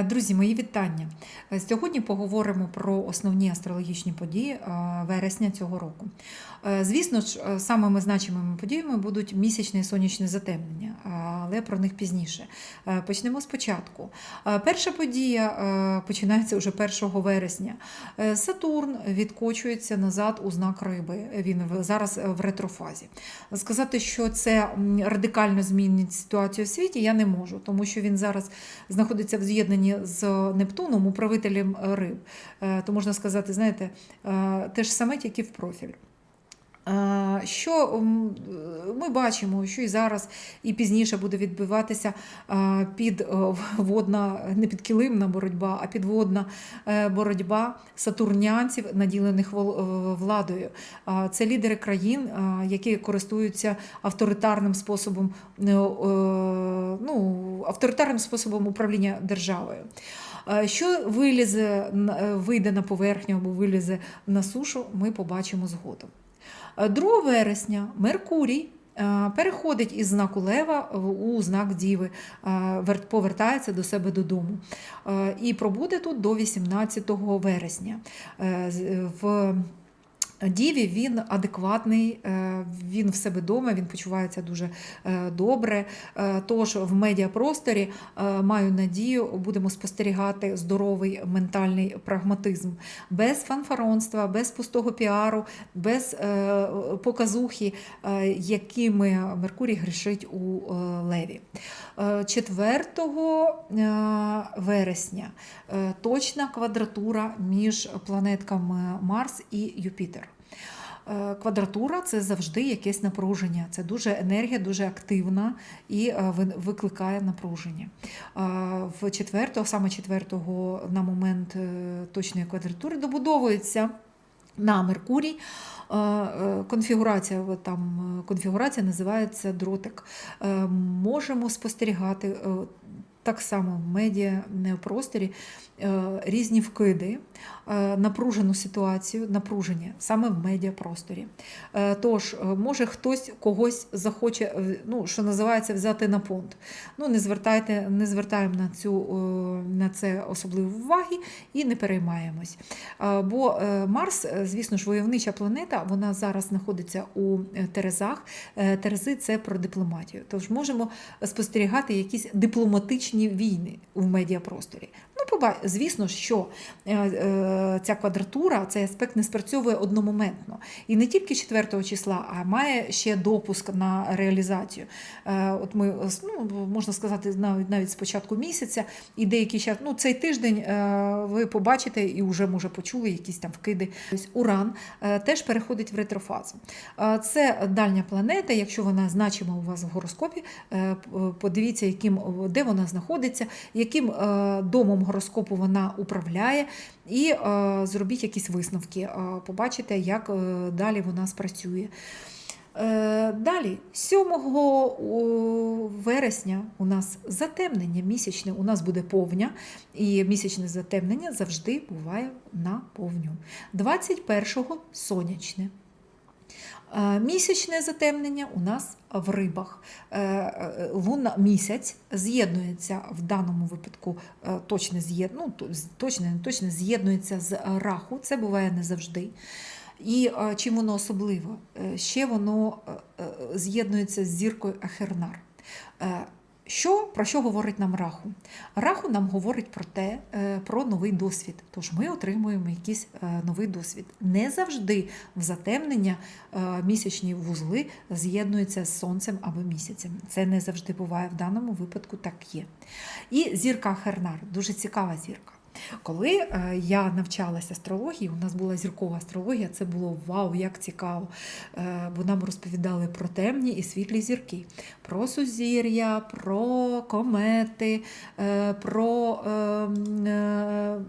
Е, Друзі, мої вітання. Е, Сьогодні поговоримо про основні астрологічні події е, вересня цього року. Звісно ж, самими значимими подіями будуть місячне і сонячне затемнення, але про них пізніше. Почнемо спочатку. Перша подія починається вже 1 вересня. Сатурн відкочується назад у знак риби. Він зараз в ретрофазі. Сказати, що це радикально змінить ситуацію в світі, я не можу, тому що він зараз знаходиться в з'єднанні з Нептуном, управителем риб. Е, То можна сказати, знаєте, е, те ж саме, тільки в профіль. Е, Що е, ми бачимо, що і зараз, і пізніше буде відбуватися е, підводна, не підкилимна боротьба, а підводна боротьба сатурнянців, наділених владою. Це лідери країн, які користуються авторитарним способом, ну, авторитарним способом управління державою. Що вилізе, вийде на поверхню або вилізе на сушу, ми побачимо згодом. Е, 2 вересня Меркурій е, переходить із знаку Лева у знак Діви, е, повертається до себе додому. Е, І пробуде тут до 18 вересня. Е, В Діві він адекватний, е, він в себе вдома, він почувається дуже е, добре. Е, Тож в медіапросторі маю надію, будемо спостерігати здоровий ментальний прагматизм, без фанфаронства, без пустого піару, без показухи, якими Меркурій грішить у Леві. Е, 4 е, вересня точна квадратура між планетками Марс і Юпітер. Е, Квадратура це завжди якесь напруження. Це дуже енергія, дуже активна і е, викликає напруження. В четвертого, саме четвертого на момент е, точної квадратури добудовується на Меркурій. Конфігурація там конфігурація називається дротик. Можемо спостерігати так само в медіа просторі різні вкиди, напружену ситуацію, напруження саме в медіапросторі. Е, Тож, е, може хтось когось захоче, е, ну, що називається, взяти на понт. Ну, не звертайте, не звертаємо на, цю, е, на це особливо уваги і не переймаємось. Е, Бо е, Марс, е, звісно ж, войовнича планета, вона зараз знаходиться у е, Терезах. Е, Терези це про дипломатію. Тож можемо спостерігати якісь дипломатичні війни в медіапросторі. Ну, звісно, що е, е, ця квадратура, цей аспект не спрацьовує одномоментно. І не тільки 4 числа, а має ще допуск на реалізацію. Е, От ми, ну, можна сказати, навіть навіть з початку місяця і деякий час, ну, цей тиждень е, ви побачите і вже може почули якісь там вкиди. Ось Уран е, теж переходить в ретрофазу. Це дальня планета, якщо вона значима у вас в гороскопі, подивіться, яким, де вона знаходиться, яким домом гороскопу вона управляє, і зробіть якісь висновки. Е, Побачите, як е, далі вона спрацює. Е, Далі, 7 вересня у нас затемнення місячне, у нас буде повня, і місячне затемнення завжди буває на повню. 21-го сонячне. Е, Місячне затемнення у нас в рибах. Е, е, Луна місяць з'єднується в даному випадку е, точне з'єд... ну, то- з- точне, не точне з'єднується з раху. Це буває не завжди. І чим воно особливо? Ще воно з'єднується з зіркою Ахернар. Що, про що говорить нам раху? Раху нам говорить про те, е, про новий досвід. Тож ми отримуємо якийсь е, новий досвід. Не завжди в затемнення е, місячні вузли з'єднуються з сонцем або місяцем. Це не завжди буває. В даному випадку так є. І зірка Хернар дуже цікава зірка. Коли е, я навчалася астрології, у нас була зіркова астрологія, це було вау, як цікаво. Е, бо нам розповідали про темні і світлі зірки, про сузір'я, про комети, е, про, е, е,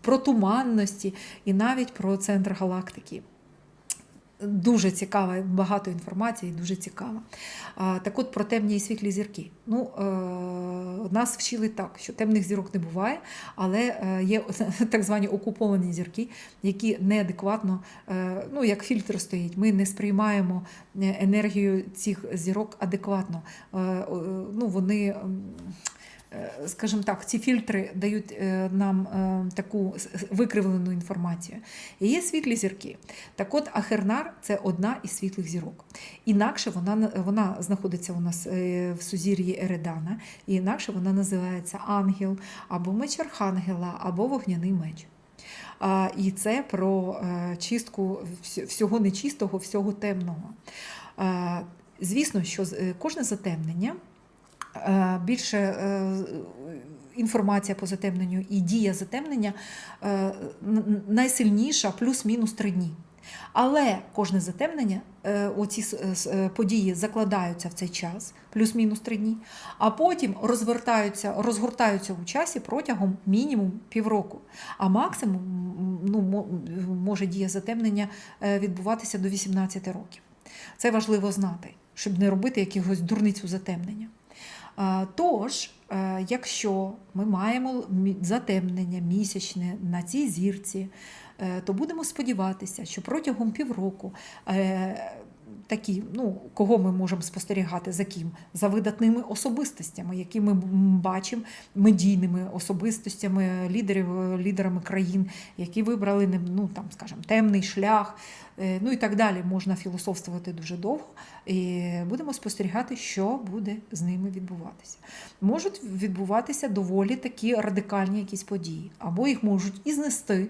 про туманності і навіть про центр галактики. Дуже цікава, багато інформації, дуже цікава. Так от про темні і світлі зірки. Ну, е, нас вчили так, що темних зірок не буває, але е, є так звані окуповані зірки, які неадекватно, е, ну, як фільтр стоїть. Ми не сприймаємо енергію цих зірок адекватно. Ну, вони. Е, скажімо так, ці фільтри дають е, нам е, таку викривлену інформацію. І є світлі зірки. Так от Ахернар це одна із світлих зірок. Інакше вона, вона знаходиться у нас в сузір'ї Ередана, і інакше вона називається ангел, або меч Архангела, або вогняний меч. І це про чистку всього нечистого, всього темного. Звісно, що кожне затемнення більше е, інформація по затемненню і дія затемнення е, найсильніша плюс-мінус три дні. Але кожне затемнення, е, оці е, події закладаються в цей час, плюс-мінус три дні, а потім розвертаються, розгортаються у часі протягом мінімум півроку. А максимум ну, може дія затемнення е, відбуватися до 18 років. Це важливо знати, щоб не робити якихось дурниць у затемнення. А, Тож, е, якщо ми маємо затемнення місячне на цій зірці, е, то будемо сподіватися, що протягом півроку е, такі, ну, кого ми можемо спостерігати за ким? За видатними особистостями, які ми бачимо медійними особистостями, лідерів, лідерами країн, які вибрали ну, там, скажімо, темний шлях. е, Ну і так далі можна філософствувати дуже довго, і будемо спостерігати, що буде з ними відбуватися. Можуть відбуватися доволі такі радикальні якісь події, або їх можуть і знести.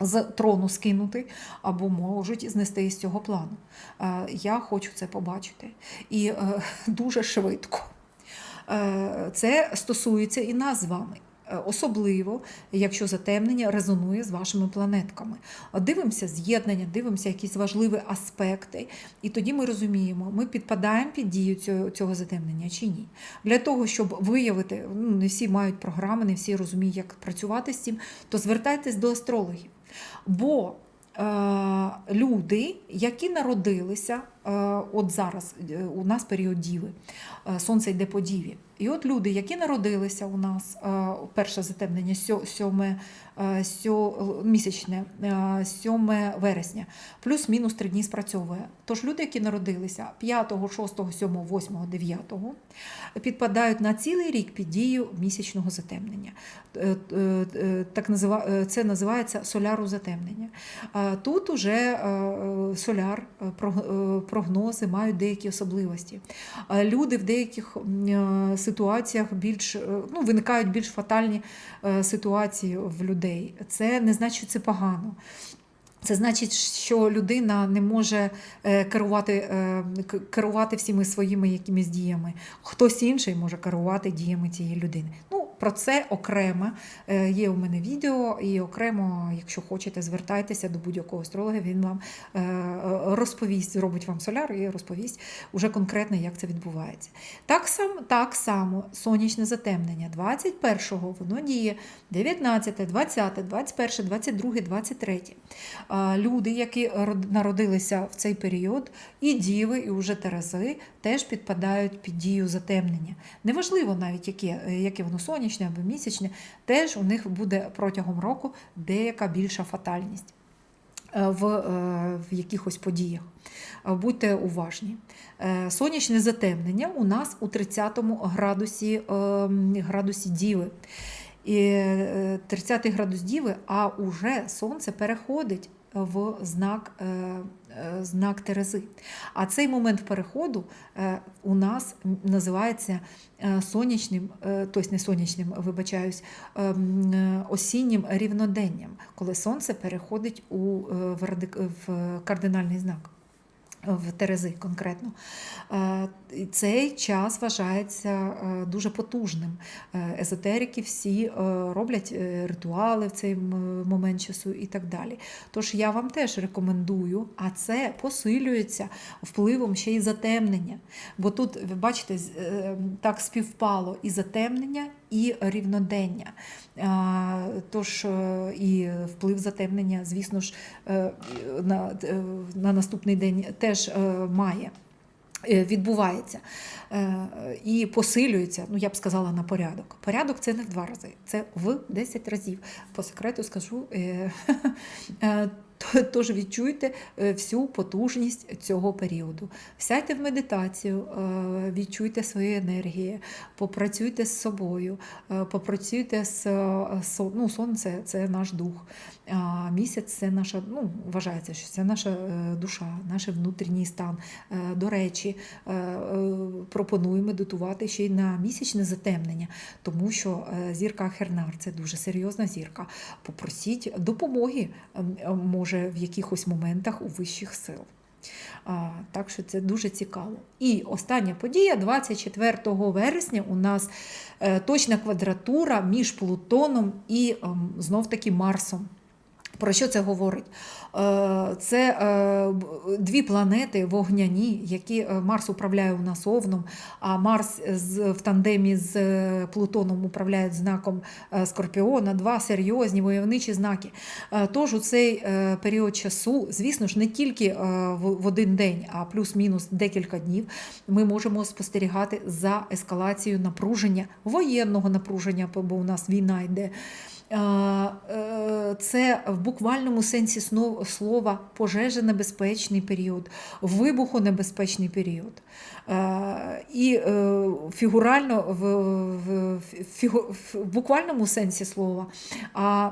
З трону скинути, або можуть знести із цього плану. Е, Я хочу це побачити. І е, дуже швидко. Е, Це стосується і нас з вами. Е, Особливо, якщо затемнення резонує з вашими планетками. Дивимося з'єднання, дивимося якісь важливі аспекти, і тоді ми розуміємо, ми підпадаємо під дію цього, цього затемнення чи ні. Для того, щоб виявити, ну, не всі мають програми, не всі розуміють, як працювати з цим, то звертайтесь до астрологів. Бо е, люди, які народилися, от зараз е, у нас період діви, е, сонце йде по діві. І от люди, які народилися у нас, е, перше затемнення сьо- сьоме, е, сьо, місячне, е, 7 вересня, плюс-мінус три дні спрацьовує. Тож люди, які народилися 5, 6, 7, 8, 9, підпадають на цілий рік під дію місячного затемнення. Е, е, е, Так е, це називається соляру затемнення. Тут уже е, е, соляр, е, е, прогнози мають деякі особливості. Люди в деяких е, ситуаціях більш е, ну, виникають більш фатальні е, ситуації в людей. Це не значить, що це погано. Це значить, що людина не може е, керувати, е, керувати всіми своїми якимись діями. Хтось інший може керувати діями цієї людини. Ну, про це окремо е, є у мене відео, і окремо, якщо хочете, звертайтеся до будь-якого астролога, він вам розповість, зробить вам соляр і розповість уже конкретно, як це відбувається. Так само, так само сонячне затемнення 21-го воно діє 19, 20, 21, 22, 23. А, Люди, які народилися в цей період, і діви, і уже терези теж підпадають під дію затемнення. Неважливо навіть, яке, яке воно сонячне або місячне, теж у них буде протягом року деяка більша фатальність е, в, е, в якихось подіях. Е, Будьте уважні. Е, Сонячне затемнення у нас у 30 градусі, е, градусі Діви. І е, 30 градус Діви, а уже сонце переходить в знак, е, е, знак Терези. А цей момент переходу е, у нас називається сонячним, тобто не сонячним, вибачаюсь, ем, осіннім рівноденням, коли сонце переходить у, в кардинальний знак. В Терези конкретно. Е, Цей час вважається е, дуже потужним. Е, Езотерики всі роблять ритуали в цей момент часу і так далі. Тож я вам теж рекомендую, а це посилюється впливом ще й затемнення. Бо тут, ви бачите, так співпало і затемнення, і рівнодення. Тож е, і вплив затемнення, звісно ж, е, на, е, на наступний день теж має. Відбувається і посилюється, ну я б сказала, на порядок. Порядок це не в два рази, це в 10 разів. По секрету скажу. то- Тож відчуйте е, всю потужність цього періоду. Сядьте в медитацію, е, відчуйте свої енергії, попрацюйте з собою, е, попрацюйте з ну, сонце це наш дух. Місяць це наша, ну, вважається, що це наша душа, наш внутрішній стан. До речі, пропоную медитувати ще й на місячне затемнення, тому що зірка Хернар це дуже серйозна зірка. Попросіть допомоги, ем, е, може, в якихось моментах у вищих сил. А, Так що це дуже цікаво. І остання подія 24 вересня у нас е, точна квадратура між Плутоном і ем, знов таки Марсом. Про що це говорить? Е, Це е, дві планети вогняні, які е, Марс управляє у нас овном, а Марс в тандемі з Плутоном управляє знаком Скорпіона, два серйозні войовничі знаки. Тож у цей період часу, звісно ж, не тільки в один день, а плюс-мінус декілька днів, ми можемо спостерігати за ескалацією напруження, воєнного напруження, бо у нас війна йде. Е, Це в буквальному сенсі слова пожеженебезпечний період, вибухонебезпечний період. І е, фігурально в, в, в, в буквальному сенсі слова. А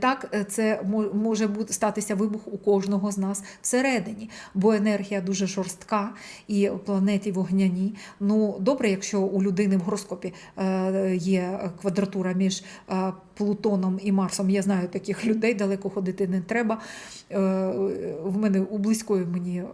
Так, е, це може бути статися вибух у кожного з нас всередині, бо енергія дуже жорстка і планеті вогняні. Ну, добре, якщо у людини в гороскопі е, є квадратура між е, Плутоном і Марсом. Я знаю таких людей, далеко ходити не треба. Е, В мене у близької мені е,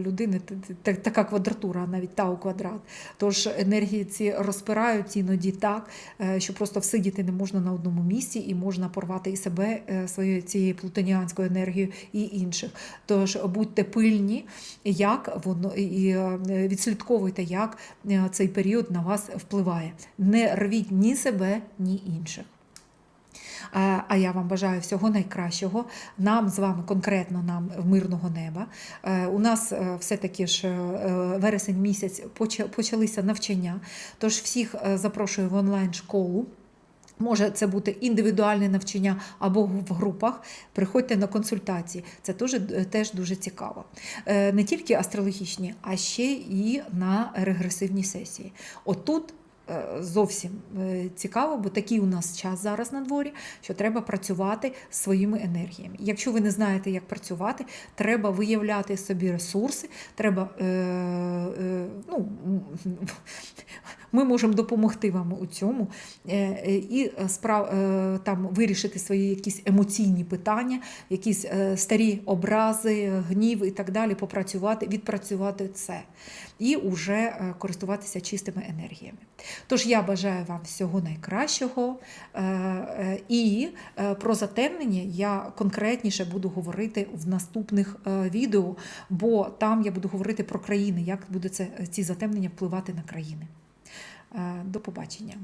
людини така квадратура, навіть тау квадрат. Тож енергії ці розпирають іноді так, е, що просто всидіти не можна на одному місці і можна порвати і себе своєю цією плутоніанською енергією і інших. Тож будьте пильні, як воно і відслідковуйте, як цей період на вас впливає. Не рвіть ні себе, ні інших. А я вам бажаю всього найкращого. Нам з вами, конкретно нам мирного неба. Е, У нас е, все-таки ж е, вересень місяць почалися навчання. Тож всіх запрошую в онлайн-школу. Може це бути індивідуальне навчання або в групах. Приходьте на консультації. Це теж, теж дуже цікаво. Не тільки астрологічні, а ще і на регресивні сесії. Отут зовсім е, цікаво, бо такий у нас час зараз на дворі, що треба працювати своїми енергіями. Якщо ви не знаєте, як працювати, треба виявляти собі ресурси, треба. Е, е, ну, ми можемо допомогти вам у цьому е, е, і справ, е, там вирішити свої якісь емоційні питання, якісь старі образи, гнів і так далі, попрацювати, відпрацювати це і вже користуватися чистими енергіями. Тож я бажаю вам всього найкращого. І про затемнення я конкретніше буду говорити в наступних відео, бо там я буду говорити про країни, як буде це, ці затемнення впливати на країни. Е, До побачення.